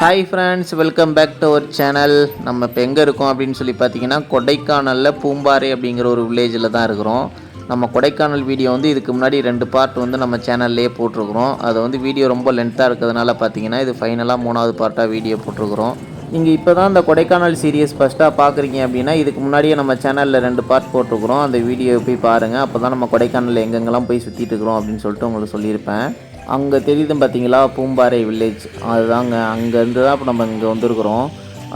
Hi friends welcome back to our channel நம்ம இப்போ எங்கே இருக்கோம் அப்படின்னு சொல்லி பார்த்தீங்கன்னா கொடைக்கானலில் பூம்பாறை அப்படிங்கிற ஒரு வில்லேஜில் தான் இருக்கிறோம். நம்ம கொடைக்கானல் வீடியோ வந்து இதுக்கு முன்னாடி ரெண்டு பார்ட் வந்து நம்ம சேனல்லையே போட்டிருக்கிறோம். அதை வந்து வீடியோ ரொம்ப லென்த்தாக இருக்கிறதுனால பார்த்தீங்கன்னா இது ஃபைனலாக மூணாவது பார்ட்டாக வீடியோ போட்டிருக்கிறோம். நீங்கள் இப்போ தான் இந்த கொடைக்கானல் சீரியஸ் ஃபஸ்ட்டாக பார்க்குறீங்க அப்படின்னா இதுக்கு முன்னாடியே நம்ம சேனலில் ரெண்டு பார்ட் போட்டிருக்கிறோம். அந்த வீடியோ போய் பாருங்கள் அப்போ தான் நம்ம கொடைக்கானலில் எங்கெங்கெல்லாம் போய் சுற்றிட்டு இருக்கிறோம் அப்படின்னு சொல்லிட்டு உங்களுக்கு சொல்லியிருப்பேன். அங்கே தெரியுது பார்த்தீங்களா பூம்பாறை வில்லேஜ் அதுதாங்க. அங்கேருந்து தான் இப்போ நம்ம இங்கே வந்திருக்கிறோம்.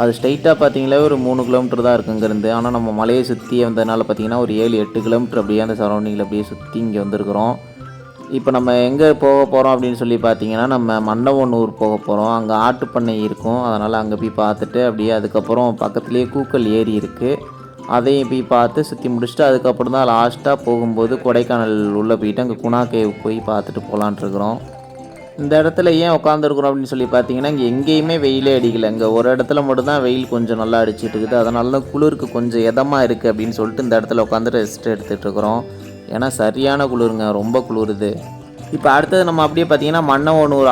அது ஸ்ட்ரைட்டாக பார்த்தீங்களா ஒரு மூணு கிலோமீட்டர் தான் இருக்குது இங்கேருந்து. ஆனால் நம்ம மலையை சுற்றி வந்ததுனால பார்த்தீங்கன்னா ஒரு ஏழு எட்டு கிலோமீட்டர் அப்படியே அந்த சரௌண்டிங்கில் அப்படியே சுற்றி இங்கே வந்திருக்கிறோம். இப்போ நம்ம எங்கே போக போகிறோம் அப்படின்னு சொல்லி பார்த்தீங்கன்னா நம்ம மண்டபனூர் போக போகிறோம் அங்கே ஆட்டுப்பண்ணை இருக்கும். அதனால் அங்கே போய் பார்த்துட்டு அப்படியே அதுக்கப்புறம் பக்கத்துலேயே கூக்கல் ஏரி இருக்குது அதையும் போய் பார்த்து சுற்றி முடிச்சுட்டு அதுக்கப்புறம் தான் லாஸ்ட்டாக போகும்போது கொடைக்கானல் உள்ளே போயிட்டு அங்கே குணா கேவ் போய் பார்த்துட்டு போகலான்ட்ருக்குறோம் இந்த இடத்துல ஏன் உட்காந்துருக்குறோம் அப்படின்னு சொல்லி பார்த்தீங்கன்னா இங்கே எங்கேயுமே வெயிலே அடிக்கலை. இங்கே ஒரு இடத்துல மட்டும்தான் வெயில் கொஞ்சம் நல்லா அடிச்சிட்டு இருக்குது. அதனால தான் குளிருக்கு கொஞ்சம் இதமாக இருக்குது அப்படின்னு சொல்லிட்டு இந்த இடத்துல உட்காந்து ரெஸ்ட் எடுத்துகிட்டு இருக்கிறோம் ஏன்னா சரியான குளிருங்க. ரொம்ப குளிருது. இப்போ அடுத்தது நம்ம அப்படியே பார்த்தீங்கன்னா மன்னவன் ஒரு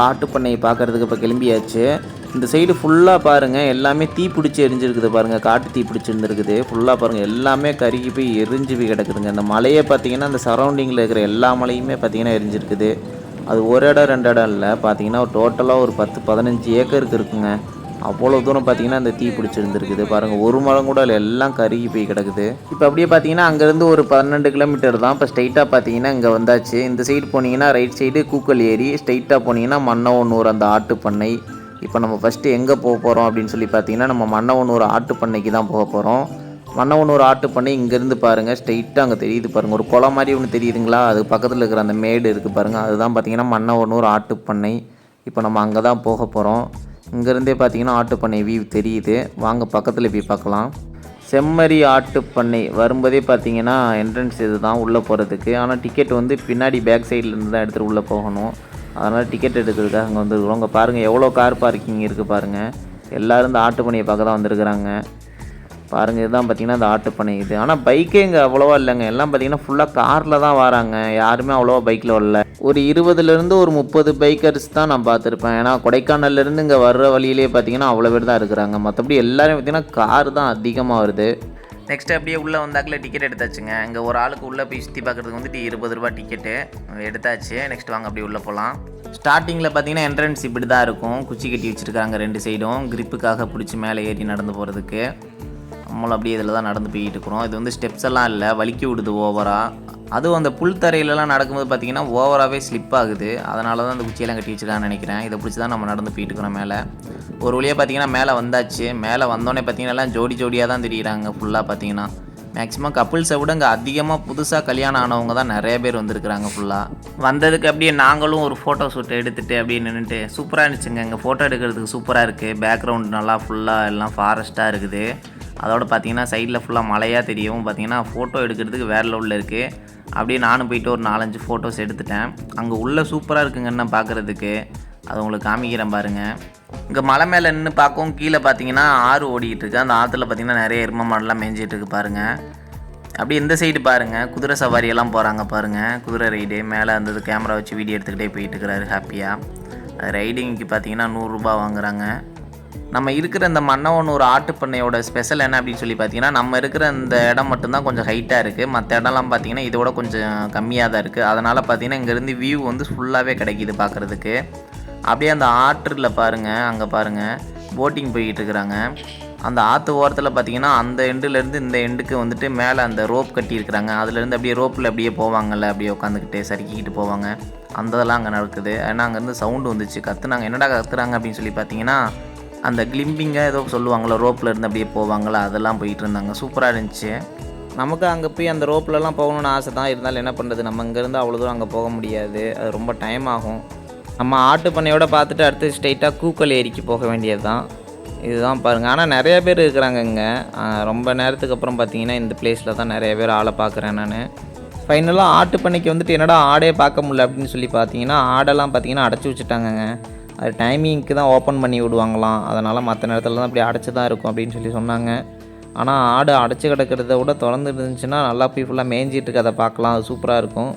பார்க்குறதுக்கு இப்போ கிளம்பியாச்சு. இந்த சைடு ஃபுல்லாக பாருங்கள் எல்லாமே தீ பிடிச்சி எரிஞ்சிருக்குது பாருங்கள் காட்டு தீ பிடிச்சி இருந்திருக்குது ஃபுல்லாக பாருங்கள் எல்லாமே கருகி போய் எரிஞ்சு போய் கிடக்குதுங்க. இந்த மலையை பார்த்தீங்கன்னா அந்த சரௌண்டிங்கில் இருக்கிற எல்லா மலையுமே பார்த்தீங்கன்னா எரிஞ்சிருக்குது. அது ஒரு இடம் ரெண்டு இடம் இல்லை. பார்த்தீங்கன்னா டோட்டலாக ஒரு பத்து பதினஞ்சு ஏக்கருக்கு இருக்குங்க. அவ்வளோ தூரம் பார்த்தீங்கன்னா அந்த தீ பிடிச்சிருந்துருக்குது பாருங்கள் ஒரு மரம் கூட இல்லை எல்லாம் கருகி போய் கிடக்குது. இப்போ அப்படியே பார்த்தீங்கன்னா அங்கேருந்து ஒரு பன்னெண்டு கிலோமீட்டர் தான். இப்போ ஸ்ட்ரைட்டாக பார்த்தீங்கன்னா இங்கே வந்தாச்சு. இந்த சைடு போனீங்கன்னா ரைட் சைடு கூக்கல் ஏரி. ஸ்ட்ரைட்டாக போனீங்கன்னா மன்னவனூர் அந்த ஆட்டு பண்ணை இப்போ நம்ம ஃபஸ்ட்டு எங்கே போக போகிறோம் அப்படின்னு சொல்லி பார்த்தீங்கன்னா நம்ம மன்னவனூர் ஆட்டு பண்ணைக்கு தான் போக போகிறோம் மன்னவனூர் ஆட்டு பண்ணை இங்கேருந்து பாருங்கள் ஸ்ட்ரைட்டாக அங்கே தெரியுது பாருங்கள் ஒரு குளம் மாதிரி ஒன்று தெரியுதுங்களா? அது பக்கத்தில் இருக்கிற அந்த மேடு இருக்குது பாருங்கள் அதுதான் பார்த்தீங்கன்னா மன்னவனூர் ஆட்டு பண்ணை. இப்போ நம்ம அங்கே தான் போக போகிறோம் இங்கேருந்தே பார்த்தீங்கன்னா ஆட்டுப்பண்ணை வியூ தெரியுது. வாங்க பக்கத்தில் போய் பார்க்கலாம். செம்மறி ஆட்டுப்பண்ணை வரும்போதே பார்த்தீங்கன்னா என்ட்ரன்ஸ் இது தான் உள்ளே போகிறதுக்கு ஆனால் டிக்கெட் வந்து பின்னாடி பேக் சைட்லேருந்து தான் எடுத்துகிட்டு உள்ளே போகணும். அதனால் டிக்கெட் எடுக்கிறதுக்காக அங்கே வந்துருக்குறோம். அங்கே பாருங்கள் எவ்வளோ கார் பார்க்கிங் இருக்குது பாருங்கள் எல்லோரும் இந்த ஆட்டுப்பண்ணையை பார்க்க தான் வந்திருக்கிறாங்க. பாருங்கள் இதுதான் பார்த்தீங்கன்னா இந்த ஆட்டுப்பண்ணை இது. ஆனால் பைக்கே இங்கே அவ்வளோவா இல்லைங்க. எல்லாம் பார்த்தீங்கன்னா ஃபுல்லாக காரில் தான் வராங்க. யாருமே அவ்வளோவா பைக்கில் வரல. ஒரு இருபதுலேருந்து ஒரு முப்பது பைக்கர்ஸ் தான் நான் பார்த்துருப்பேன். ஏன்னா கொடைக்கானல்லேருந்து இங்கே வர்ற வழியிலே பார்த்தீங்கன்னா அவ்வளோ பேர் தான் இருக்கிறாங்க. மற்றபடி எல்லோரும் பார்த்தீங்கன்னா கார் தான் அதிகமாக வருது. நெக்ஸ்ட் அப்படியே உள்ளே வந்தாக்கில் டிக்கெட் எடுத்தாச்சுங்க. இங்கே ஒரு ஆளுக்கு உள்ளே போய் சுற்றி பார்க்குறதுக்கு வந்துட்டு இருபது ரூபா டிக்கெட்டு எடுத்தாச்சு. நெக்ஸ்ட் வாங்க அப்படியே உள்ளே போகலாம் ஸ்டார்டிங்கில் பார்த்தீங்கன்னா என்ட்ரன்ஸ் இப்படி தான் இருக்கும். குச்சி கட்டி வச்சுருக்காங்க ரெண்டு சைடும் கிரிப்புக்காக பிடிச்சி மேலே ஏறி நடந்து போகிறதுக்கு நம்மளும் அப்படியே இதில் தான் நடந்து போயிட்டு இருக்கிறோம். இது வந்து ஸ்டெப்ஸ் எல்லாம் இல்லை. வலிக்கி விடுது ஓவராக அதுவும் அந்த புல் தரையிலலாம் நடக்கும்போது பார்த்தீங்கன்னா ஓவராகவே ஸ்லிப் ஆகுது. அதனால தான் அந்த குச்சியெல்லாம் கட்டி வச்சுருக்கான்னு நினைக்கிறேன். இதை பிடிச்சி தான் நம்ம நடந்து போயிட்டு இருக்கிறோம் மேலே. ஒரு வழியாக பார்த்தீங்கன்னா மேலே வந்தாச்சு. மேலே வந்தோடனே பார்த்தீங்கன்னா எல்லாம் ஜோடி ஜோடியாக தான் தெரியுறாங்க ஃபுல்லாக பார்த்தீங்கன்னா. மேக்ஸிமம் கப்புள்ஸை விட இங்கே அதிகமாக புதுசாக கல்யாணம் ஆனவங்க தான் நிறைய பேர் வந்திருக்கிறாங்க ஃபுல்லாக வந்ததுக்கு அப்படியே நாங்களும் ஒரு ஃபோட்டோ ஷூட் எடுத்துகிட்டு அப்படியே நின்றுட்டு சூப்பராக இருந்துச்சுங்க. இங்கே ஃபோட்டோ எடுக்கிறதுக்கு சூப்பராக இருக்குது பேக்ரவுண்ட் நல்லா ஃபுல்லாக எல்லாம் ஃபாரஸ்ட்டாக இருக்குது. அதோட பார்த்தீங்கன்னா சைடில் ஃபுல்லாக மலையாக தெரியவும் பார்த்தீங்கன்னா ஃபோட்டோ எடுக்கிறதுக்கு வேறு லெவலில் இருக்குது அப்படியே நானும் போயிட்டு ஒரு நாலஞ்சு ஃபோட்டோஸ் எடுத்துட்டேன். அங்கே உள்ளே சூப்பராக இருக்குங்கன்னு பார்க்குறதுக்கு. அது உங்களுக்கு காமிக்கிறேன் பாருங்கள் இங்கே மலை மேலே நின்று பார்க்கவும் கீழே பார்த்தீங்கன்னா ஆறு ஓடிக்கிட்டு இருக்கு. அந்த ஆற்றுல பார்த்தீங்கன்னா நிறைய எரும மாடெல்லாம் மேய்ஞ்சிட்டு இருக்கு பாருங்கள் அப்படியே இந்த சைடு பாருங்கள் குதிரை சவாரி எல்லாம் போகிறாங்க பாருங்கள் குதிரை ரைடு மேலே இருந்தது கேமரா வச்சு வீடியோ எடுத்துக்கிட்டே போயிட்டுருக்கிறாரு ஹாப்பியாக ரைடிங்க்கு பார்த்தீங்கன்னா நூறுரூபா வாங்குறாங்க. நம்ம இருக்கிற இந்த மன்னவன் ஒரு ஆட்டுப்பண்ணையோட ஸ்பெஷல் என்ன அப்படின்னு சொல்லி பார்த்தீங்கன்னா நம்ம இருக்கிற இந்த இடம் மட்டும்தான் கொஞ்சம் ஹைட்டாக இருக்குது மற்ற இடம்லாம் பார்த்தீங்கன்னா இதோட கொஞ்சம் கம்மியாக தான் இருக்குது அதனால் பார்த்தீங்கன்னா இங்கேருந்து வியூ வந்து ஃபுல்லாகவே கிடைக்கிது பார்க்குறதுக்கு. அப்படியே அந்த ஆற்றில் பாருங்கள் அங்கே பாருங்கள் போட்டிங் போய்கிட்டு இருக்கிறாங்க. அந்த ஆற்று ஓரத்தில் பார்த்தீங்கன்னா அந்த எண்டுலேருந்து இந்த எண்டுக்கு வந்துட்டு மேலே அந்த ரோப் கட்டியிருக்கிறாங்க அதுலேருந்து அப்படியே ரோப்பில் அப்படியே போவாங்கள்ல அப்படியே உட்காந்துக்கிட்டு சறுக்கிக்கிட்டு போவாங்க. அந்த இதெல்லாம் அங்கே நடக்குது. ஏன்னா அங்கேருந்து சவுண்டு வந்துச்சு. கத்துனாங்க. என்னடா கத்துறாங்க அப்படின்னு சொல்லி பார்த்தீங்கன்னா அந்த கிளிம்பிங்காக ஏதோ சொல்லுவாங்களோ ரோப்பில் இருந்து அப்படியே போவாங்களா அதெல்லாம் போயிட்டு இருந்தாங்க சூப்பராக இருந்துச்சு. நமக்கு அங்கே போய் அந்த ரோப்லலாம் போகணும்னு ஆசை தான். இருந்தாலும் என்ன பண்ணுறது நம்ம இங்கேருந்து அவ்வளோ தூரம் அங்கே போக முடியாது. அது ரொம்ப டைம் ஆகும். நம்ம ஆட்டு பண்ணையோட பார்த்துட்டு அடுத்து ஸ்ட்ரெயிட்டாக கூக்கல் ஏரிக்கு போக வேண்டியது தான். இதுதான் பாருங்கள் ஆனால் நிறைய பேர் இருக்கிறாங்க இங்கே. ரொம்ப நேரத்துக்கு அப்புறம் பார்த்தீங்கன்னா இந்த பிளேஸில் தான் நிறைய பேர் ஆளை பார்க்குறேன் நான். ஃபைனலாக ஆட்டு பண்ணைக்கு வந்துட்டு என்னடா ஆடே பார்க்க முடியல அப்படின்னு சொல்லி பார்த்தீங்கன்னா ஆடெல்லாம் பார்த்தீங்கன்னா அடைச்சி வச்சுட்டாங்கங்க. அது டைமிங்க்கு தான் ஓப்பன் பண்ணி விடுவாங்களாம். அதனால் மற்ற நேரத்தில் தான் அப்படி அடைச்சி தான் இருக்கும் அப்படின்னு சொல்லி சொன்னாங்க. ஆனால் ஆடு அடைச்சி கிடக்கிறத விட திறந்து இருந்துச்சுன்னா நல்லா போய் ஃபுல்லாக மேய்ஞ்சிட்டு இருக்கதை பார்க்கலாம். அது சூப்பராக இருக்கும்.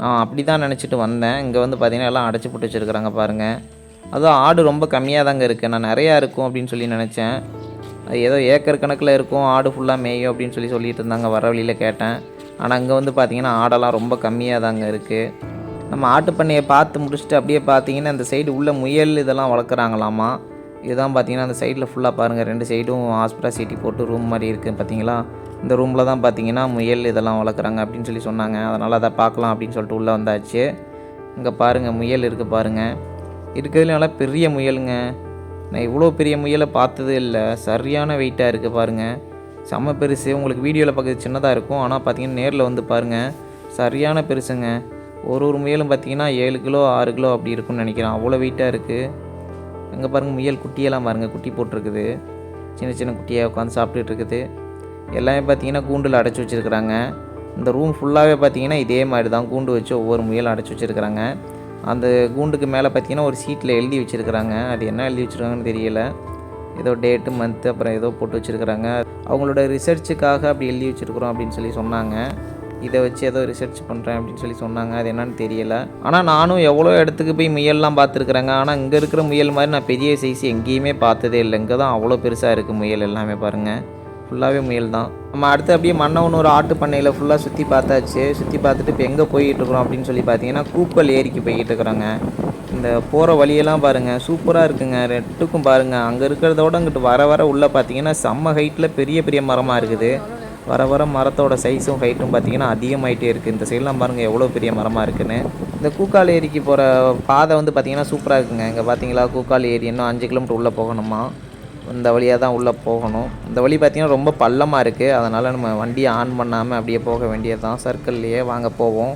நான் அப்படி தான் நினச்சிட்டு வந்தேன். இங்கே வந்து பார்த்தீங்கன்னா எல்லாம் அடைச்சி போட்டு வச்சுருக்குறாங்க பாருங்கள் அதுவும் ஆடு ரொம்ப கம்மியாக தாங்க இருக்குது நான் நிறையா இருக்கும் அப்படின்னு சொல்லி நினச்சேன். அது ஏதோ ஏக்கர் கணக்கில் இருக்கும். ஆடு ஃபுல்லாக மேயும் அப்படின்னு சொல்லி சொல்லிட்டு இருந்தாங்க. வர வழியில் கேட்டேன். ஆனால் அங்கே வந்து பார்த்திங்கன்னா ஆடெல்லாம் ரொம்ப கம்மியாக தாங்க இருக்குது நம்ம ஆட்டு பண்ணையை பார்த்து முடிச்சுட்டு அப்படியே பார்த்தீங்கன்னா அந்த சைடு உள்ள முயல் இதெல்லாம் வளர்க்குறாங்களாமா இதுதான் பார்த்தீங்கன்னா அந்த சைடில் ஃபுல்லாக பாருங்கள் ரெண்டு சைடும் ஹாஸ்பிட்டல் சீட்டி போட்டு ரூம் மாதிரி இருக்குது பார்த்தீங்களா? இந்த ரூமில் தான் பார்த்தீங்கன்னா முயல் இதெல்லாம் வளர்க்குறாங்க அப்படின்னு சொல்லி சொன்னாங்க. அதனால் அதை பார்க்கலாம் அப்படின்னு சொல்லிட்டு உள்ளே வந்தாச்சு. இங்கே பாருங்கள் முயல் இருக்குது பாருங்கள் இருக்கிறதுல நல்லா பெரிய முயலுங்க. நான் இவ்வளோ பெரிய முயலை பார்த்ததே இல்லை. சரியான வெயிட்டாக இருக்குது பாருங்கள் செம்ம பெருசு. உங்களுக்கு வீடியோவில் பார்க்குறது சின்னதாக இருக்கும். ஆனால் பார்த்தீங்கன்னா நேரில் வந்து பாருங்கள் சரியான பெருசுங்க. ஒரு ஒரு முயலும் பார்த்தீங்கன்னா ஏழு கிலோ ஆறு கிலோ அப்படி இருக்கும்னு நினைக்கிறேன். அவ்வளோ வெயிட்டாக இருக்குது அங்கே பாருங்கள் முயல் குட்டியெல்லாம் பாருங்கள் குட்டி போட்டிருக்குது. சின்ன சின்ன குட்டியாக உட்காந்து சாப்பிட்டுட்டு இருக்குது. எல்லாமே பார்த்தீங்கன்னா கூண்டில் அடைச்சி வச்சுருக்குறாங்க. இந்த ரூம் ஃபுல்லாகவே பார்த்திங்கன்னா இதே மாதிரி தான் கூண்டு வச்சு ஒவ்வொரு முயலும் அடைச்சி வச்சுருக்குறாங்க. அந்த கூண்டுக்கு மேலே பார்த்தீங்கன்னா ஒரு சீட்டில் எழுதி வச்சுருக்குறாங்க. அது என்ன எழுதி வச்சுருக்காங்கன்னு தெரியல. ஏதோ டேட்டு மந்த்து அப்புறம் ஏதோ போட்டு வச்சுருக்குறாங்க. அவங்களோட ரிசர்ச்சுக்காக அப்படி எழுதி வச்சுருக்குறோம் அப்படின்னு சொல்லி சொன்னாங்க. இதை வச்சு ஏதோ ரிசர்ச் பண்ணுறேன் அப்படின்னு சொல்லி சொன்னாங்க. அது என்னன்னு தெரியல. ஆனால் நானும் எவ்வளோ இடத்துக்கு போய் முயல்லாம் பார்த்துருக்குறேங்க. ஆனால் இங்கே இருக்கிற முயல் மாதிரி நான் பெரிய சைஸ் எங்கேயுமே பார்த்ததே இல்லை. இங்கே தான் அவ்வளோ பெருசாக இருக்குது முயல் எல்லாமே பாருங்கள் ஃபுல்லாகவே முயல் தான். நம்ம அடுத்து அப்படியே மன்னவன் ஒரு ஆட்டு பண்ணையில் ஃபுல்லாக சுற்றி பார்த்தாச்சு. சுற்றி பார்த்துட்டு இப்போ எங்கே போயிட்டுருக்குறோம் அப்படின்னு சொல்லி பார்த்தீங்கன்னா கூப்பல் ஏரிக்கு போய்கிட்டு இருக்கிறோங்க. இந்த போகிற வழியெல்லாம் பாருங்கள் சூப்பராக இருக்குங்க. ரெட்டுக்கும் பாருங்கள் அங்கே இருக்கிறதோட அங்கிட்டு வர வர உள்ளே பார்த்தீங்கன்னா செம்ம ஹைட்டில் பெரிய பெரிய மரமாக இருக்குது. வர வர மரத்தோட சைஸும் ஹைட்டும் பார்த்தீங்கன்னா அதிகமாகிட்டே இருக்குது இந்த சைட்லாம் பாருங்கள் எவ்வளோ பெரிய மரமாக இருக்குன்னு. இந்த கூக்கால் ஏரிக்கு போகிற பாதை வந்து பார்த்திங்கன்னா சூப்பராக இருக்குங்க. இங்கே பார்த்தீங்களா கூக்கால் ஏரி இன்னும் அஞ்சு கிலோமீட்டர் உள்ளே போகணுமா? இந்த வழியாக தான் உள்ளே போகணும். இந்த வழி பார்த்திங்கன்னா ரொம்ப பள்ளமாக இருக்குது அதனால் நம்ம வண்டியை ஆன் பண்ணாமல் அப்படியே போக வேண்டியது தான் சர்க்கிள்லேயே வாங்க போவோம்.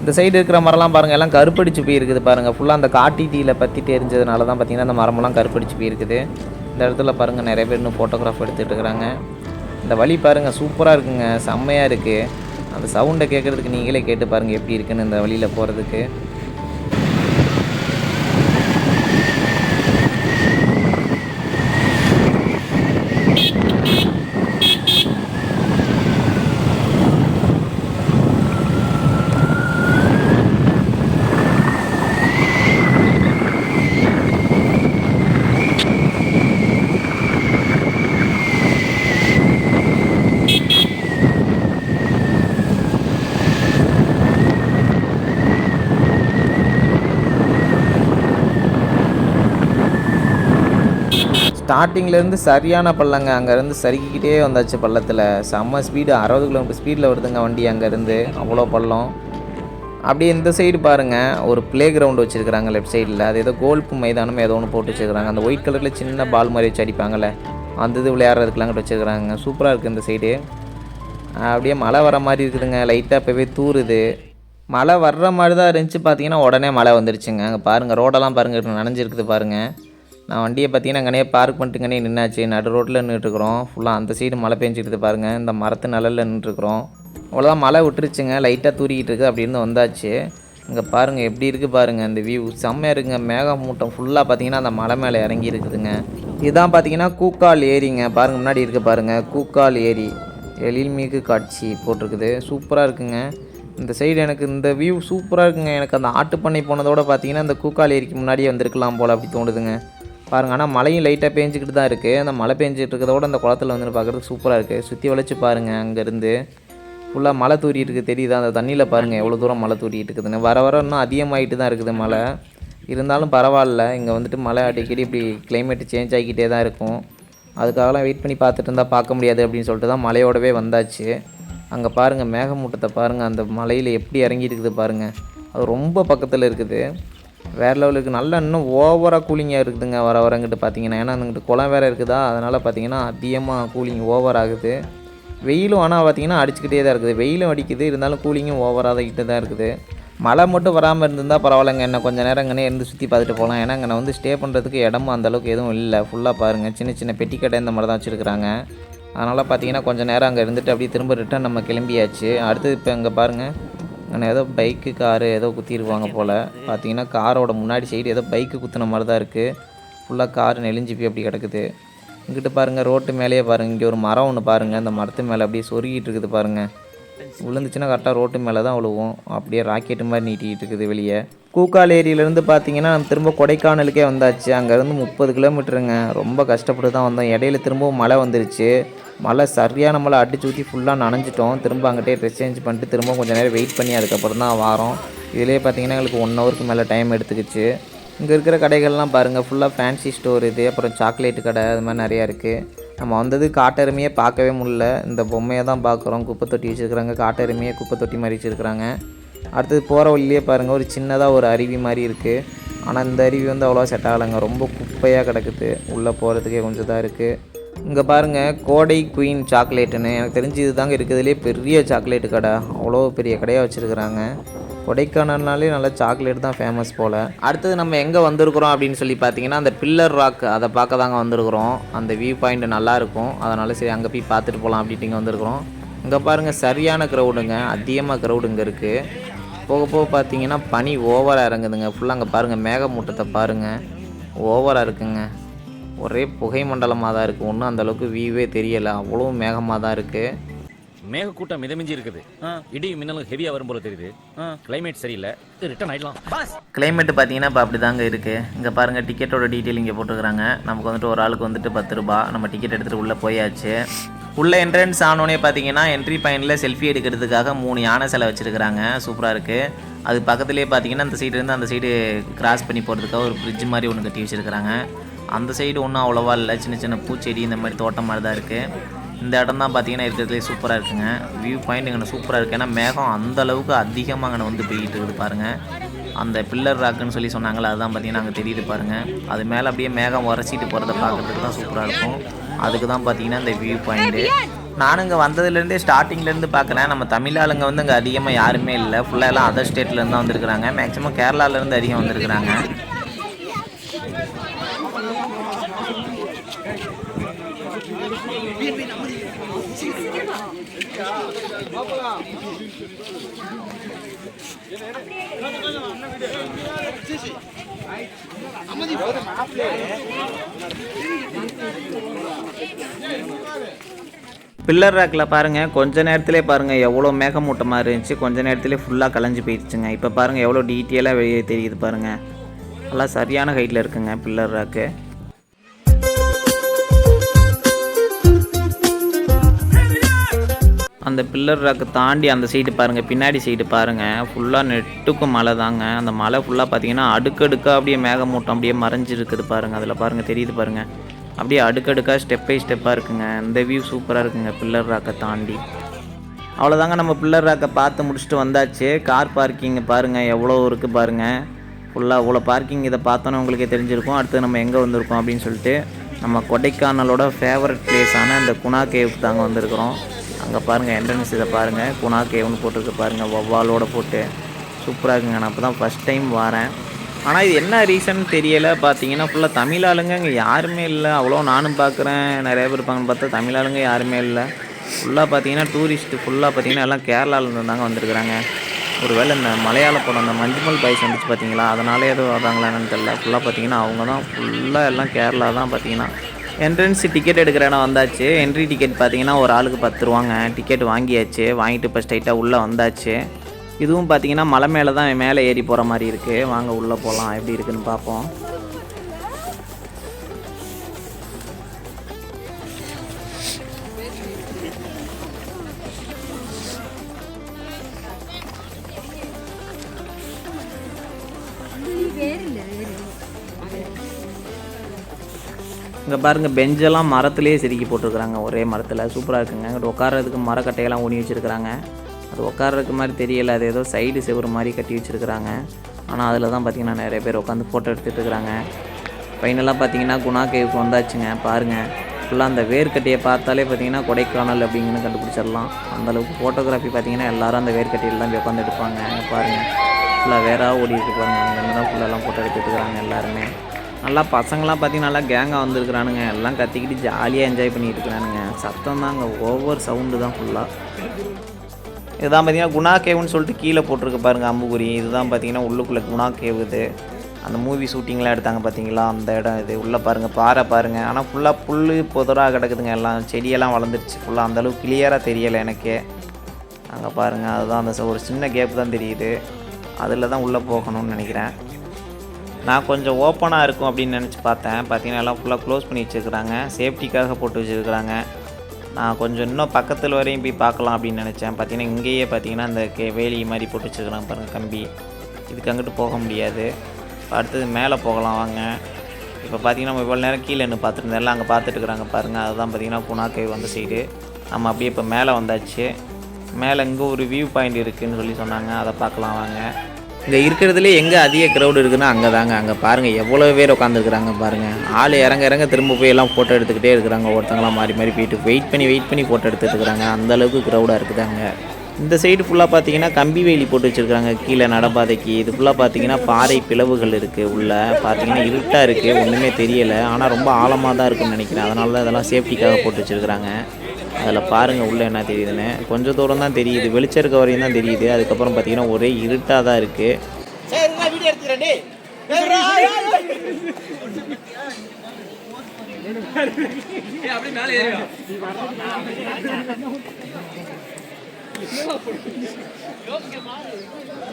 இந்த சைடு இருக்கிற மரம்லாம் பாருங்கள் எல்லாம் கருப்படிச்சு போயிருக்குது பாருங்கள் ஃபுல்லாக அந்த காட்டி டீயில் பற்றி தெரிஞ்சதுனால தான் பார்த்திங்கன்னா அந்த மரமெல்லாம் கருப்படிச்சு போயிருக்குது. இந்த இடத்துல பாருங்கள் நிறைய பேர் இன்னும் ஃபோட்டோகிராஃப் எடுத்துகிட்டு இருக்கிறாங்க. இந்த வழி பாருங்கள் சூப்பராக இருக்குங்க செம்மையாக இருக்குது அந்த சவுண்டை கேட்குறதுக்கு நீங்களே கேட்டு பாருங்கள் எப்படி இருக்குன்னு இந்த வழியில் போகிறதுக்கு ஸ்டார்டிங்லேருந்து சரியான பள்ளங்க. அங்கேருந்து சறுக்கிக்கிட்டே வந்தாச்சு பள்ளத்தில். செம்ம ஸ்பீடு அறுபது கிலோமீட்டர் ஸ்பீடில் வருதுங்க வண்டி அங்கேருந்து. அவ்வளோ பள்ளம். அப்படியே இந்த சைடு பாருங்கள் ஒரு ப்ளே கிரவுண்டு வச்சுருக்குறாங்க லெஃப்ட் சைடில் அது ஏதோ கோல்ஃப் மைதானம் ஏதோ ஒன்று போட்டு வச்சுருக்காங்க அந்த ஒயிட் கலரில் சின்ன பால் மாதிரி வச்சு அடிப்பாங்கள்ல அந்த இது விளையாடுறதுக்குலாங்கிட்ட வச்சுருக்குறாங்க. சூப்பராக இருக்குது இந்த சைடு அப்படியே மழை வர மாதிரி இருக்குதுங்க. லைட்டாக இப்போவே தூறுது மழை வர்ற மாதிரி தான் இருந்துச்சு. பார்த்தீங்கன்னா உடனே மழை வந்துருச்சுங்க. அங்கே பாருங்கள் ரோடெல்லாம் பாருங்கள் நனைஞ்சிருக்குது பாருங்கள் நான் வண்டியை பார்த்தீங்கன்னா அங்கனே பார்க் பண்ணிட்டுங்கனே நின்னாச்சு. நடு ரோட்டில் நின்றுட்டுருக்குறோம் ஃபுல்லாக அந்த சைடு மழை பெஞ்சிட்டு பாருங்கள் இந்த மரத்து நிழலில் நின்றுட்டுருக்குறோம் அவ்வளோதான் மழை விட்டுருச்சுங்க. லைட்டாக தூரிக்கிட்டு இருக்குது. அப்படின்னு வந்தாச்சு. இங்கே பாருங்கள் எப்படி இருக்குது பாருங்கள் இந்த வியூ செம்மையாக இருக்குங்க. மேகமூட்டம் ஃபுல்லாக பார்த்தீங்கன்னா அந்த மலை மேலே இறங்கி இருக்குதுங்க. இதுதான் பார்த்தீங்கன்னா கூக்கால் ஏரிங்க. பாருங்கள் முன்னாடி இருக்குது பாருங்கள் கூக்கால் ஏரி. எழில்மிகு காட்சி போட்டிருக்குது. சூப்பராக இருக்குங்க. இந்த சைடு எனக்கு இந்த வியூ சூப்பராக இருக்குங்க. எனக்கு அந்த ஆட்டுப்பண்ணை போனதோட பார்த்தீங்கன்னா இந்த கூக்கால் ஏரிக்கு முன்னாடியே வந்திருக்கலாம் போல் அப்படி தோணுதுங்க. பாருங்கள் ஆனால் மழையும் லைட்டாக பேஞ்சிக்கிட்டு தான் இருக்குது அந்த மழை பேஞ்சிட்டு இருக்கிறதோட அந்த குளத்துல வந்து பார்க்குறதுக்கு சூப்பராக இருக்குது சுற்றி வளைச்சி பாருங்கள் அங்கேருந்து. ஃபுல்லாக மழை தூரிட்டு இருக்குது தெரியுதா? அந்த தண்ணியில் பாருங்கள் எவ்வளோ தூரம் மழை தூரிட்டு இருக்குதுன்னு. வர வர இன்னும் அதிகமாகிட்டு தான் இருக்குது மழை. இருந்தாலும் பரவாயில்ல இங்கே வந்துட்டு மழை அடிக்கடி இப்படி கிளைமேட் சேஞ்ச் ஆகிக்கிட்டே தான் இருக்கும். அதுக்காகலாம் வெயிட் பண்ணி பார்த்துட்டு இருந்தால் பார்க்க முடியாது அப்படின்னு சொல்லிட்டு தான் மலையோடவே வந்தாச்சு. அங்கே பாருங்கள் மேகமூட்டத்தை பாருங்கள் அந்த மலையில் எப்படி இறங்கி இருக்குது பாருங்கள் அது ரொம்ப பக்கத்தில் இருக்குது. வேறு லெவலுக்கு நல்லா இன்னும் ஓவராக கூலிங்காக இருக்குதுங்க வர வரங்கிட்டு பார்த்தீங்கன்னா ஏன்னா அங்கிட்டு குளம் வேறு இருக்குதா? அதனால் பார்த்தீங்கன்னா அதிகமாக கூலிங் ஓவர் ஆகுது. வெயிலும் ஆனால் பார்த்தீங்கன்னா அடிச்சுக்கிட்டே தான் இருக்குது. வெயிலும் அடிக்குது இருந்தாலும் கூலிங்கும் ஓவராக தான் தான் இருக்குது. மழை மட்டும் வராமல் இருந்திருந்தால் பரவாயில்லைங்க. என்ன கொஞ்சம் நேரம் இங்கனே இருந்து சுற்றி பார்த்துட்டு போகலாம் ஏன்னா இங்கே வந்து ஸ்டே பண்ணுறதுக்கு இடமும் அந்தளவுக்கு எதுவும் இல்லை. ஃபுல்லாக பாருங்கள் சின்ன சின்ன பெட்டி கடை இந்த மாதிரி தான் வச்சுருக்குறாங்க. அதனால் பார்த்தீங்கன்னா கொஞ்சம் நேரம் அங்கே இருந்துட்டு அப்படியே திரும்ப ரிட்டர்ன் நம்ம கிளம்பியாச்சு. அடுத்து இப்போ இங்கே பாருங்கள் ஆனால் ஏதோ பைக்கு காரு ஏதோ குத்திருப்பாங்க போல். பார்த்தீங்கன்னா காரோட முன்னாடி சைடு ஏதோ பைக்கு குத்துன மாதிரி தான் இருக்குது ஃபுல்லாக கார் நெளிஞ்சு போய் அப்படி கிடக்குது. இங்கிட்டு பாருங்கள் ரோட்டு மேலேயே பாருங்கள் இங்கே ஒரு மரம் ஒன்று பாருங்கள் அந்த மரத்து மேலே அப்படியே சொருகிட்டு இருக்குது பாருங்கள் விழுந்துச்சுன்னா கரெக்டாக ரோட்டு மேலே தான் விழுவும். அப்படியே ராக்கெட்டு மாதிரி நீட்டிக்கிட்டு இருக்குது வெளியே. கூக்கால் ஏரியிலேருந்து பார்த்தீங்கன்னா நம்ம திரும்ப கொடைக்கானலுக்கே வந்தாச்சு. அங்கேருந்து முப்பது கிலோமீட்டருங்க ரொம்ப கஷ்டப்பட்டு தான் வந்தோம். இடையில திரும்பவும் மழை வந்துருச்சு. மழை சரியான மழை அடிச்சு ஊற்றி ஃபுல்லாக நனைஞ்சிட்டோம். திரும்ப அங்கிட்டே ட்ரெஸ் சேஞ்ச் பண்ணிட்டு திரும்ப கொஞ்சம் நேரம் வெயிட் பண்ணி அதுக்கப்புறம் தான் வாரோம். இதுலேயே பார்த்தீங்கன்னா எங்களுக்கு ஒன் ஹவருக்கு மேலே டைம் எடுத்துக்கிச்சு. இங்கே இருக்கிற கடைகள்லாம் பாருங்கள் ஃபுல்லாக ஃபேன்சி ஸ்டோர் இது அப்புறம் சாக்லேட்டு கடை அது மாதிரி நிறையா இருக்குது நம்ம வந்தது காட்டெருமையே பார்க்கவே முடியல. இந்த பொம்மையை தான் பார்க்குறோம். குப்பை தொட்டி வச்சுருக்குறாங்க காட்டெருமையே குப்பை தொட்டி மாதிரி வச்சுருக்குறாங்க. அடுத்தது போகிற வழியிலே பாருங்கள் ஒரு சின்னதாக ஒரு அருவி மாதிரி இருக்குது ஆனால் இந்த அருவி வந்து அவ்வளோ செட் ஆகலைங்க. ரொம்ப குப்பையாக கிடக்குது. உள்ளே போகிறதுக்கே கொஞ்சம் தான் இருக்குது இங்கே பாருங்கள் கோடை குயின் சாக்லேட்டுன்னு. எனக்கு தெரிஞ்சு இது தாங்க இருக்கிறதுலே பெரிய சாக்லேட்டு கடை. அவ்வளோ பெரிய கடையாக வச்சுருக்குறாங்க. கொடைக்கானல்னாலே நல்லா சாக்லேட் தான் ஃபேமஸ் போல். அடுத்தது நம்ம எங்கே வந்திருக்கிறோம் அப்படின்னு சொல்லி பார்த்தீங்கன்னா அந்த பில்லர் ராக் அதை பார்க்க தாங்க வந்திருக்கிறோம். அந்த வியூ பாயிண்ட் நல்லாயிருக்கும் அதனால் சரி அங்கே போய் பார்த்துட்டு போகலாம் அப்படின்ட்டு இங்கே வந்திருக்கிறோம். இங்கே பாருங்கள் சரியான க்ரௌடுங்க அதிகமாக க்ரௌடு இங்கே இருக்குது போக போக பார்த்தீங்கன்னா பனி ஓவராக இறங்குதுங்க. ஃபுல்லாக அங்கே பாருங்கள் மேகமூட்டத்தை பாருங்கள் ஓவராக இருக்குங்க. ஒரே புகை மண்டலமாக தான் இருக்குது ஒன்றும் அந்தளவுக்கு வியூவே தெரியலை. அவ்வளோ மேகமாக தான் இருக்குது மேகக்கூட்டம் மிதமிஞ்சி இருக்குது. இடி மின்னலும் ஹெவியா வரும் போல தெரியுது. கிளைமேட் சரியில்லை. ரிட்டர்ன் ஆயிடலாம். பாஸ் கிளைமேட்டு பார்த்தீங்கன்னா இப்போ அப்படி தாங்க இருக்குது இங்கே பாருங்கள் டிக்கெட்டோட டீட்டெயில் இங்கே போட்டுருக்குறாங்க. நமக்கு வந்துட்டு ஒரு ஆளுக்கு வந்துட்டு பத்து ரூபா. நம்ம டிக்கெட் எடுத்துகிட்டு உள்ளே போயாச்சு. உள்ளே என்ட்ரன்ஸ் ஆனோடனே பார்த்தீங்கன்னா என்ட்ரி பாயிண்டில் செல்ஃபி எடுக்கிறதுக்காக மூணு யானை சிலை வச்சுருக்குறாங்க. சூப்பராக இருக்குது அது பக்கத்துலேயே பார்த்தீங்கன்னா அந்த சைடுலேருந்து அந்த சைடு கிராஸ் பண்ணி போகிறதுக்காக ஒரு பிரிட்ஜ் மாதிரி ஒன்று கட்டி வச்சுருக்குறாங்க. அந்த சைடு ஒன்றும் அவ்வளோவா இல்லை. சின்ன சின்ன பூச்செடி இந்த மாதிரி தோட்டம் மாதிரி தான் இருக்குது இந்த இடம் தான் பார்த்தீங்கன்னா இருக்கிறதுலே சூப்பராக இருக்குங்க. வியூ பாயிண்ட் இங்கே சூப்பராக இருக்குது ஏன்னா மேகம் அந்த அளவுக்கு அதிகமாக அங்கே வந்து போயிட்டு இருக்குது பாருங்கள் அந்த பில்லர் ராக்குன்னு சொல்லி சொன்னாங்களே அதுதான் பார்த்தீங்கன்னா அங்கே தெரியுது பாருங்கள் அது மேலே அப்படியே மேகம் உரசிட்டு போகிறத பார்க்குறதுக்கு தான் சூப்பராக இருக்கும். அதுக்கு தான் பார்த்தீங்கன்னா இந்த வியூ பாயிண்ட்டு நானும் இங்கே வந்ததுலேருந்தே ஸ்டார்டிங்லேருந்து பார்க்குறேன் நம்ம தமிழ் ஆளுங்க வந்து இங்கே அதிகமாக யாருமே இல்லை. ஃபுல்லாக எல்லாம் அதர் ஸ்டேட்லேருந்து தான் வந்திருக்கிறாங்க. மேக்ஸிமம் கேரளாலேருந்து அதிகம் வந்திருக்கிறாங்க. பில்லர் ரேக்கில் பாருங்கள் கொஞ்ச நேரத்திலே பாருங்கள் எவ்வளோ மேகமூட்டமாக இருந்துச்சு. கொஞ்ச நேரத்திலே ஃபுல்லாக கலைஞ்சு போயிடுச்சுங்க இப்போ பாருங்கள் எவ்வளோ டீட்டெயிலாக வெளியே தெரியுது பாருங்கள் நல்லா சரியான ஹைட்டில் இருக்குங்க பில்லர் ராக்கு அந்த பில்லர் ராக்கை தாண்டி அந்த சைடு பாருங்கள் பின்னாடி சைடு பாருங்கள் ஃபுல்லாக நெட்டுக்கும் மலை தாங்க. அந்த மழை ஃபுல்லாக பார்த்தீங்கன்னா அடுக்கடுக்காக அப்படியே மேகமூட்டம் அப்படியே மறைஞ்சிருக்குது பாருங்கள் அதில் பாருங்கள் தெரியுது பாருங்கள் அப்படியே அடுக்கடுக்காக ஸ்டெப் பை ஸ்டெப்பாக இருக்குங்க. இந்த வியூ சூப்பராக இருக்குங்க பில்லர் ராக்கை தாண்டி. அவ்வளோதாங்க நம்ம பில்லர் ராக்கை பார்த்து முடிச்சுட்டு வந்தாச்சு. கார் பார்க்கிங் பாருங்கள் எவ்வளோ இருக்குது பாருங்கள் ஃபுல்லாக இவ்வளோ பார்க்கிங் இதை பார்த்தோன்னே உங்களுக்கே தெரிஞ்சிருக்கும். அடுத்து நம்ம எங்கே வந்திருக்கோம் அப்படின்னு சொல்லிட்டு நம்ம கொடைக்கானலோட ஃபேவரட் பிளேஸான அந்த குணா கேவுக்கு தாங்க வந்திருக்கிறோம். அங்கே பாருங்கள் என்ட்ரன்ஸ் இதை பாருங்கள் குணா கேவ்னு போட்டிருக்கு பாருங்கள் வவ்வாலோட போட்டு. சூப்பராக இருக்குங்க. நான் அப்போ தான் ஃபஸ்ட் டைம் வரேன். ஆனால் இது என்ன ரீசன் தெரியலை. பார்த்தீங்கன்னா ஃபுல்லாக தமிழ் ஆளுங்க இங்கே யாருமே இல்லை. அவ்வளோ நானும் பார்க்குறேன். நிறைய பேர் இருப்பாங்கன்னு பார்த்தா தமிழ் ஆளுங்க யாருமே இல்லை. ஃபுல்லாக பார்த்தீங்கன்னா டூரிஸ்ட்டு ஃபுல்லாக பார்த்தீங்கன்னா எல்லாம் கேரளாவிலேருந்து தாங்க வந்திருக்கிறாங்க. ஒருவேளை இந்த மலையாள படம் அந்த மஞ்சுமல் பாய்ஸ் வந்துச்சு பார்த்தீங்களா? அதனாலே எதுவும் வராங்களா என்னன்னு தெரில ஃபுல்லாக பார்த்தீங்கன்னா அவங்க தான் ஃபுல்லாக எல்லாம் கேரளா தான் பார்த்தீங்கன்னா. என்ட்ரன்ஸ் டிக்கெட் எடுக்கிற இடம் வந்தாச்சு. என்ட்ரி டிக்கெட் பார்த்தீங்கன்னா ஒரு ஆளுக்கு பத்து ரூபாங்க. டிக்கெட் வாங்கியாச்சு. வாங்கிட்டு இப்போ ஸ்ட்ரைட்டாக உள்ளே வந்தாச்சு. இதுவும் பார்த்தீங்கன்னா மலை மேலே தான் மேலே ஏறி போகிற மாதிரி இருக்குது வாங்க உள்ளே போகலாம் எப்படி இருக்குதுன்னு பார்ப்போம். இங்கே பாருங்கள் பெஞ்செல்லாம் மரத்துலேயே செதுக்கி போட்டிருக்கிறாங்க. ஒரே மரத்தில். சூப்பராக இருக்குங்க. இங்கிட்ட உட்காரதுக்கு மரக்கட்டையெல்லாம் ஊனி வச்சுருக்கிறாங்க. அது உட்காரதுக்கு மாதிரி தெரியல. அது ஏதோ சைடு செவுறு மாதிரி கட்டி வச்சுருக்கிறாங்க. ஆனால் அதில் தான் பார்த்திங்கன்னா நிறைய பேர் உட்காந்து ஃபோட்டோ எடுத்துகிட்டு இருக்கிறாங்க ஃபைனலாக பார்த்தீங்கன்னா குணா கேவுக்கு வந்தாச்சுங்க. பாருங்கள் ஃபுல்லாக அந்த வேர்க்கட்டையை பார்த்தாலே பார்த்தீங்கன்னா கொடைக்கானல் அப்படிங்கன்னு கண்டுபிடிச்சிடலாம். அந்தளவுக்கு ஃபோட்டோகிராஃபி பார்த்தீங்கன்னா எல்லாரும் அந்த வேர்க்கட்டையில் தான் போய் உட்காந்து எடுப்பாங்க பாருங்கள் ஃபுல்லாக வேறாக ஓடிட்டு பாருங்க. அங்கேருந்து தான் ஃபுல்லெல்லாம் ஃபோட்டோ எடுத்துட்டு இருக்கிறாங்க எல்லாருமே. நல்லா பசங்களாம் பார்த்தீங்கன்னா நல்லா கேங்காக வந்துருக்குறானுங்க. எல்லாம் கத்திக்கிட்டு ஜாலியாக என்ஜாய் பண்ணிட்டு இருக்கிறானுங்க. சத்தம் தாங்க ஓவர் சவுண்டு தான் ஃபுல்லாக இதுதான் பார்த்தீங்கன்னா குணா கேவுன்னு சொல்லிட்டு கீழே போட்டிருக்கு பாருங்க அம்புகுரி இதுதான் பார்த்தீங்கன்னா உள்ளுக்குள்ளே குணா கேவ் இது. அந்த மூவி ஷூட்டிங்லாம் எடுத்தாங்க பார்த்தீங்களா அந்த இடம் இது. உள்ளே பாருங்கள் பாறை பாருங்கள் ஆனால் ஃபுல்லாக புல் புதராக கிடக்குதுங்க எல்லாம். செடியெல்லாம் வளர்ந்துருச்சு ஃபுல்லாக அந்தளவுக்கு கிளியராக தெரியலை எனக்கே. அங்கே பாருங்கள் அதுதான் அந்த ச- ஒரு சின்ன கேப் தான் தெரியுது. அதில் தான் உள்ளே போகணும்னு நினைக்கிறேன். நான் கொஞ்சம் ஓப்பனாக இருக்கும் அப்படின்னு நினச்சி பார்த்தேன். பார்த்தீங்கன்னா எல்லாம் ஃபுல்லாக க்ளோஸ் பண்ணி வச்சுருக்குறாங்க. சேஃப்டிக்காக போட்டு வச்சுருக்குறாங்க. நான் கொஞ்சம் இன்னும் பக்கத்தில் வரையும் போய் பார்க்கலாம் அப்படின்னு நினச்சேன். பார்த்தீங்கன்னா இங்கேயே பார்த்தீங்கன்னா அந்த கே வேலி மாதிரி போட்டு வச்சுருக்குறாங்க பாருங்கள் கம்பி. இதுக்கு அங்கிட்டு போக முடியாது. அடுத்தது மேலே போகலாம் வாங்க. இப்போ பார்த்தீங்கன்னா நம்ம இவ்வளோ நேரம் கீழே நின்று பார்த்துருந்தேன் எல்லாம் அங்கே பார்த்துட்டு இருக்கிறாங்க பாருங்கள் அதுதான் பார்த்தீங்கன்னா குணா கேவ் வந்த சைடு நம்ம அப்படியே இப்போ மேலே வந்தாச்சு. மேலே இங்கே ஒரு வியூ பாயிண்ட் இருக்குதுன்னு சொல்லி சொன்னாங்க. அதை பார்க்கலாம் வாங்க. இங்கே இருக்கிறதுலே எங்கே அதிக க்ரௌடு இருக்குன்னா அங்கே தாங்க. அங்கே பாருங்கள் எவ்வளோ பேர் உட்காந்துருக்குறாங்க பாருங்கள் ஆள் இறங்க இறங்க திரும்ப போய் எல்லாம் ஃபோட்டோ எடுத்துக்கிட்டே இருக்கிறாங்க. ஒருத்தங்களாம் மாறி மாறி போயிட்டு வெயிட் பண்ணி வெயிட் பண்ணி ஃபோட்டோ எடுத்துருக்குறாங்க இருக்கிறாங்க. க்ரௌடாக இருக்குது அங்கே இந்த சைடு ஃபுல்லாக பார்த்தீங்கன்னா கம்பி வேலி போட்டு வச்சுருக்காங்க கீழே நடப்பாதைக்கு இது ஃபுல்லாக பார்த்தீங்கன்னா பாறை பிளவுகள் இருக்குது உள்ளே. பார்த்தீங்கன்னா இருட்டாக இருக்குது ஒன்றுமே தெரியலை. ஆனால் ரொம்ப ஆழமாக தான் இருக்குன்னு நினைக்கிறேன். அதனால தான் இதெல்லாம் சேஃப்டிக்காக போட்டு வச்சுருக்குறாங்க. அதில் பாருங்கள் உள்ளே என்ன தெரியுதுன்னு. கொஞ்சம் தூரம் தான் தெரியுது வெளிச்சம் இருக்க வரையும் தான் தெரியுது. அதுக்கப்புறம் பார்த்தீங்கன்னா ஒரே இருட்டாக தான் இருக்குது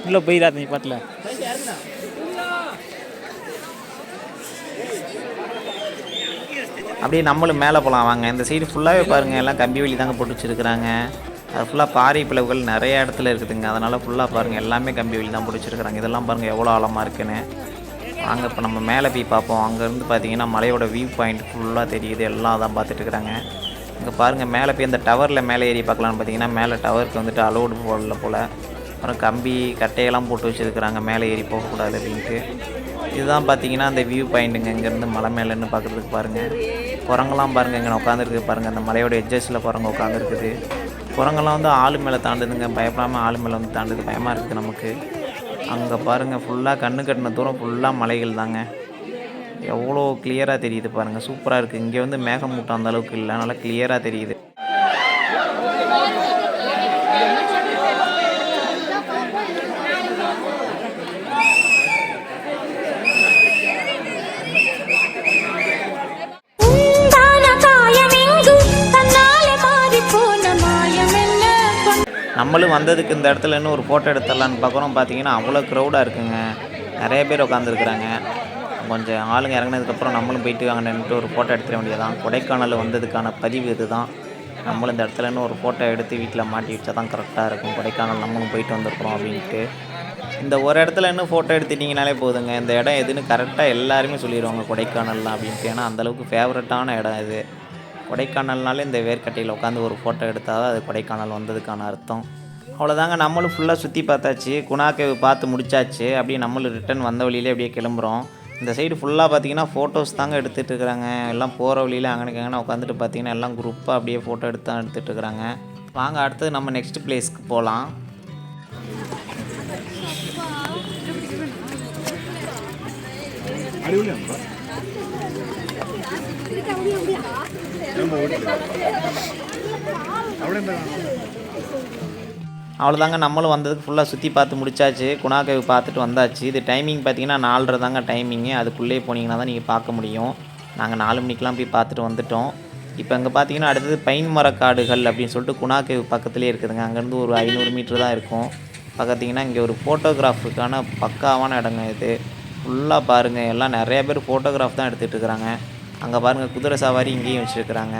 உள்ளே போயிடாத நீ பாட்டில். அப்படியே நம்மளும் மேலே போகலாம். வாங்க இந்த சைடு ஃபுல்லாகவே பாருங்கள் எல்லாம் கம்பி வேலி தாங்க போட்டு வச்சுருக்குறாங்க. அது ஃபுல்லாக பாறை பிளவுகள் நிறைய இடத்துல இருக்குதுங்க. அதனால் ஃபுல்லாக பாருங்கள் எல்லாமே கம்பி வேலி தான் போட்டு வச்சுருக்குறாங்க. இதெல்லாம் பாருங்கள் எவ்வளோ ஆழமாக இருக்குன்னு. வாங்க இப்போ நம்ம மேலே போய் பார்ப்போம். அங்கேருந்து பார்த்தீங்கன்னா மலையோட வியூ பாயிண்ட் ஃபுல்லாக தெரியுது. எல்லாம் தான் பார்த்துட்டு இருக்கிறாங்க இங்கே பாருங்கள் மேலே போய் அந்த டவரில் மேலே ஏறி பார்க்கலான்னு பார்த்தீங்கன்னா மேலே டவருக்கு வந்துட்டு அலோடு போடல போல். அப்புறம் கம்பி கட்டையெல்லாம் போட்டு வச்சுருக்குறாங்க. மேலே ஏறி போகக்கூடாது அப்படின்ட்டு. இதுதான் பார்த்தீங்கன்னா அந்த வியூ பாயிண்ட்டுங்க இங்கேருந்து மலை மேலேன்னு பார்க்குறதுக்கு பாருங்கள் குரங்கெல்லாம் பாருங்கள் இங்கே உட்காந்துருக்கு பாருங்கள் அந்த மலையோட எட்ஜஸில் குரங்கு உட்காந்துருக்குது குரங்கெல்லாம் வந்து ஆளு மேலே தாண்டுதுங்க. பயப்படாமல் ஆளு மேலே வந்து தாண்டுது. பயமாக இருக்குது நமக்கு. அங்கே பாருங்கள் ஃபுல்லாக கண்ணு கட்டின தூரம் ஃபுல்லாக மலைகள் தாங்க. எவ்வளோ கிளியராக தெரியுது பாருங்கள் சூப்பராக இருக்குது இங்கே வந்து மேகம் மூட்டம் அந்த அளவுக்கு இல்லை. நல்லா கிளியராக தெரியுது. நம்மளும் வந்ததுக்கு இந்த இடத்துல இன்னும் ஒரு ஃபோட்டோ எடுத்துடலான்னு பார்க்குறோம். பார்த்தீங்கன்னா அவ்வளோ க்ரௌடாக இருக்குங்க. நிறைய பேர் உட்காந்துருக்குறாங்க கொஞ்சம் ஆளுங்க இறங்குனதுக்கப்புறம் நம்மளும் போயிட்டு அங்கே நின்றுட்டு ஒரு ஃபோட்டோ எடுத்துட வேண்டியதான் கொடைக்கானல் வந்ததுக்கான பதிவு இதுதான். நம்மளும் இந்த இடத்துல இன்னும் ஒரு ஃபோட்டோ எடுத்து வீட்டில் மாட்டி வச்சா தான் கரெக்டாக இருக்கும். கொடைக்கானல் நம்மளும் போயிட்டு வந்திருக்கிறோம் அப்படின்ட்டு. இந்த ஒரு இடத்துல இன்னும் ஃபோட்டோ எடுத்துட்டிங்கனாலே போதுங்க. இந்த இடம் எதுன்னு கரெக்டாக எல்லாருமே சொல்லிடுவாங்க. கொடைக்கானல்லாம் அப்படின்ட்டு. ஏன்னா அந்தளவுக்கு ஃபேவரட்டான இடம் இது. கொடைக்கானல்னாலே இந்த வேர்க்கட்டையில் உட்காந்து ஒரு ஃபோட்டோ எடுத்தால் தான் அது கொடைக்கானல் வந்ததுக்கான அர்த்தம். அவ்வளோதாங்க நம்மளும் ஃபுல்லாக சுற்றி பார்த்தாச்சு. குணாக்கை பார்த்து முடிச்சாச்சு. அப்படியே நம்மளும் ரிட்டன் வந்த வழியிலே அப்படியே கிளம்புறோம். இந்த சைடு ஃபுல்லாக பார்த்தீங்கன்னா ஃபோட்டோஸ் தாங்க எடுத்துகிட்டு இருக்கிறாங்க எல்லாம் போகிற வழியில் அங்கனுக்கு அங்கே உட்காந்துட்டு பார்த்தீங்கன்னா எல்லாம் குரூப்பாக அப்படியே ஃபோட்டோ எடுத்து தான் எடுத்துகிட்டு இருக்கிறாங்க வாங்க அடுத்தது நம்ம நெக்ஸ்ட் பிளேஸ்க்கு போகலாம் அவ்வளோதாங்க நம்மளும் வந்ததுக்கு ஃபுல்லாக சுற்றி பார்த்து முடிச்சாச்சு. குணாக்கேவு பார்த்துட்டு வந்தாச்சு. இது டைமிங் பார்த்தீங்கன்னா நாலரை தாங்க டைமிங்கு அதுக்குள்ளே போனீங்கன்னா தான் நீங்கள் பார்க்க முடியும். நாங்கள் நாலு மணிக்கெலாம் போய் பார்த்துட்டு வந்துட்டோம். இப்போ அங்கே பார்த்தீங்கன்னா அடுத்தது பைன் மரக்காடுகள் அப்படின்னு சொல்லிட்டு குணாக்கேவு பக்கத்துலேயே இருக்குதுங்க. அங்கேருந்து ஒரு ஐநூறு மீட்ரு தான் இருக்கும். பார்த்தீங்கன்னா இங்கே ஒரு ஃபோட்டோகிராஃபுக்கான பக்காவான இடங்க இது. ஃபுல்லாக பாருங்கள் எல்லாம் நிறையா பேர் ஃபோட்டோகிராஃப் தான் எடுத்துகிட்டு இருக்கிறாங்க. அங்கே பாருங்கள் குதிரை சவாரி இங்கேயும் வச்சுருக்குறாங்க.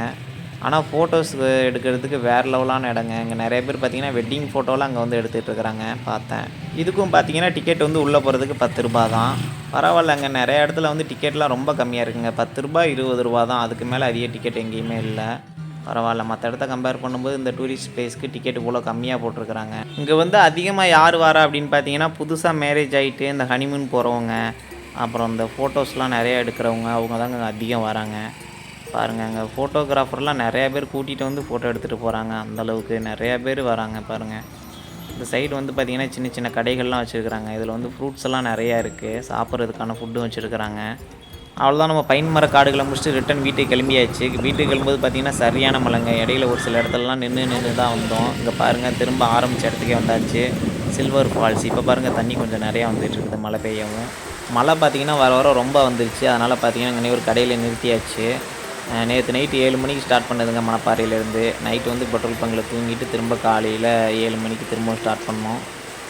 ஆனால் ஃபோட்டோஸ் எடுக்கிறதுக்கு வேறு லெவலான இடங்க. இங்கே நிறைய பேர் பார்த்தீங்கன்னா வெட்டிங் ஃபோட்டோலாம் அங்கே வந்து எடுத்துகிட்டு இருக்கிறாங்க பார்த்தேன். இதுக்கும் பார்த்தீங்கன்னா டிக்கெட் வந்து உள்ளே போகிறதுக்கு பத்து ரூபா தான். பரவாயில்ல அங்கே நிறைய இடத்துல வந்து டிக்கெட்லாம் ரொம்ப கம்மியாக இருக்குங்க. பத்து ரூபாய் இருபது ரூபா தான். அதுக்கு மேலே அதிக டிக்கெட் எங்கேயுமே இல்லை. பரவாயில்ல மற்ற இடத்த கம்பேர் பண்ணும்போது இந்த டூரிஸ்ட் பிளேஸ்க்கு டிக்கெட் இவ்வளோ கம்மியாக போட்டிருக்கிறாங்க. இங்கே வந்து அதிகமாக யார் வரா அப்படின்னு பார்த்தீங்கன்னா புதுசாக மேரேஜ் ஆகிட்டு இந்த ஹனிமூன் போகிறவங்க அப்புறம் இந்த ஃபோட்டோஸ்லாம் நிறைய எடுக்கிறவங்க அவங்க தாங்க அதிகம் வராங்க. பாருங்கள் அங்கே ஃபோட்டோகிராஃபர்லாம் நிறையா பேர் கூட்டிகிட்டு வந்து ஃபோட்டோ எடுத்துகிட்டு போகிறாங்க அந்தளவுக்கு நிறையா பேர் வராங்க பாருங்கள் இந்த சைடு வந்து பார்த்திங்கன்னா சின்ன சின்ன கடைகள்லாம் வச்சுருக்குறாங்க. இதில் வந்து ஃப்ரூட்ஸ் எல்லாம் நிறையா இருக்குது சாப்பிட்றதுக்கான ஃபுட்டும் வச்சுருக்குறாங்க. அவ்வளோதான் நம்ம பைன் மர காடுகளை முடிச்சுட்டு ரிட்டன் வீட்டுக்கு கிளம்பியாச்சு. வீட்டுக்கு கிளம்பும்போது பார்த்திங்கன்னா சரியான மலைங்க இடையில ஒரு சில இடத்துலலாம் நின்று நின்று தான் வந்தோம். இங்கே பாருங்கள் திரும்ப ஆரம்பித்த இடத்துக்கே வந்தாச்சு. சில்வர் ஃபால்ஸ் இப்போ பாருங்கள் தண்ணி கொஞ்சம் நிறையா வந்துட்டு இருக்குது. மழை பெய்யவும். மழை பார்த்திங்கன்னா வர வர ரொம்ப வந்துருச்சு. அதனால் பார்த்திங்கன்னா இங்கே ஒரு கடையில் நிறுத்தியாச்சு. நேற்று நைட்டு ஏழு மணிக்கு ஸ்டார்ட் பண்ணதுங்க மணப்பாறையிலேருந்து. நைட்டு வந்து பெட்ரோல் பங்கில் தூங்கிட்டு திரும்ப காலையில் ஏழு மணிக்கு திரும்பவும் ஸ்டார்ட் பண்ணோம்.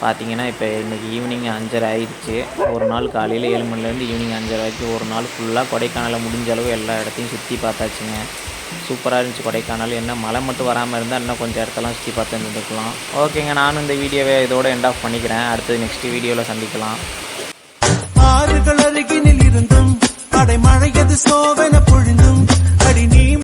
பார்த்தீங்கன்னா இப்போ இன்றைக்கி ஈவினிங் அஞ்சரை ஆயிடுச்சு. ஒரு நாள் காலையில் ஏழு மணிலேருந்து ஈவினிங் அஞ்சரை வரைக்கும் ஒரு நாள் ஃபுல்லாக கொடைக்கானலில் முடிஞ்ச அளவு எல்லா இடத்தையும் சுற்றி பார்த்தாச்சுங்க. சூப்பராக இருந்துச்சு கொடைக்கானல். என்ன மழை மட்டும் வராமல் இருந்தால் இன்னும் கொஞ்சம் இடத்தெல்லாம் சுற்றி பார்த்து இருந்துக்கலாம் ஓகேங்க நானும் இந்த வீடியோவை இதோட எண்ட் ஆஃப் பண்ணிக்கிறேன். அடுத்தது நெக்ஸ்ட் வீடியோவில் சந்திக்கலாம். ஆறுகள் அருகினில் இருந்தும் ஆடை மழையது சோவன பொழிந்தும். அடி நீ